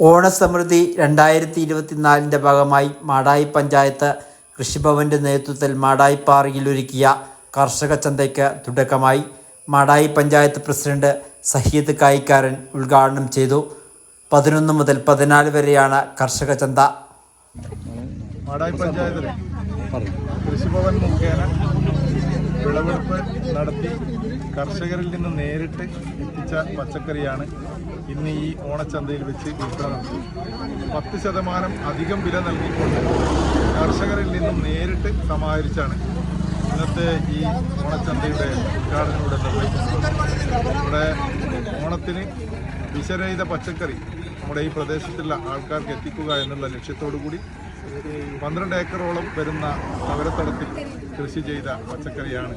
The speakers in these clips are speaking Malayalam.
ഓണസമൃദ്ധി രണ്ടായിരത്തി ഇരുപത്തിനാലിന്റെ ഭാഗമായി മാടായി പഞ്ചായത്ത് കൃഷിഭവന്റെ നേതൃത്വത്തിൽ മാടായിപ്പാറയിൽ ഒരുക്കിയ കർഷക ചന്തയ്ക്ക് തുടക്കമായി മാടായി പഞ്ചായത്ത് പ്രസിഡന്റ് സഹീദ് കായിക്കാരൻ ഉദ്ഘാടനം ചെയ്തു. പതിനൊന്ന് മുതൽ പതിനാല് വരെയാണ് കർഷക ചന്ത. മാടായി പഞ്ചായത്തിലെ കൃഷിഭവൻ മുഖേന വിളവെടുപ്പ് നടത്തി കർഷകരിൽ നിന്ന് നേരിട്ട് എത്തിച്ച പച്ചക്കറിയാണ് ഇന്ന് ഈ ഓണച്ചന്തയിൽ വെച്ച് വിൽപ്പന നടത്തി പത്ത് ശതമാനം അധികം വില നൽകിക്കൊണ്ട് കർഷകരിൽ നിന്നും നേരിട്ട് സമാഹരിച്ചാണ് ഇന്നത്തെ ഈ ഓണച്ചന്തയുടെ ഉദ്ഘാടനം ഇവിടെ നിർവഹിക്കുന്നത്. ഓണത്തിന് വിഷരഹിത പച്ചക്കറി നമ്മുടെ ഈ പ്രദേശത്തുള്ള ആൾക്കാർക്ക് എത്തിക്കുക എന്നുള്ള ലക്ഷ്യത്തോടു കൂടി പന്ത്രണ്ട് ഏക്കറോളം വരുന്ന നഗരത്തടത്തിൽ കൃഷി ചെയ്ത പച്ചക്കറിയാണ്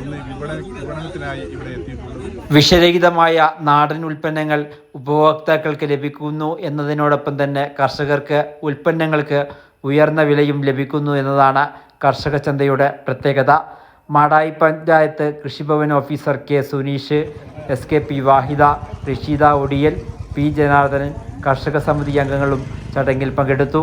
ഇന്ന് വിപണന വിപണനത്തിനായി ഇവിടെ എത്തിയിട്ടുള്ളത്. വിഷരഹിതമായ നാടൻ ഉൽപ്പന്നങ്ങൾ ഉപഭോക്താക്കൾക്ക് ലഭിക്കുന്നു എന്നതിനോടൊപ്പം തന്നെ കർഷകർക്ക് ഉൽപ്പന്നങ്ങൾക്ക് ഉയർന്ന വിലയും ലഭിക്കുന്നു എന്നതാണ് കർഷക ചന്തയുടെ പ്രത്യേകത. Madayi panchayat Krishibhavan officer K Suneesh S K P Vahida Rasheeda Odiyal P Janardhanan കർഷക സമിതി അംഗങ്ങളും ചടങ്ങിൽ പങ്കെടുത്തു.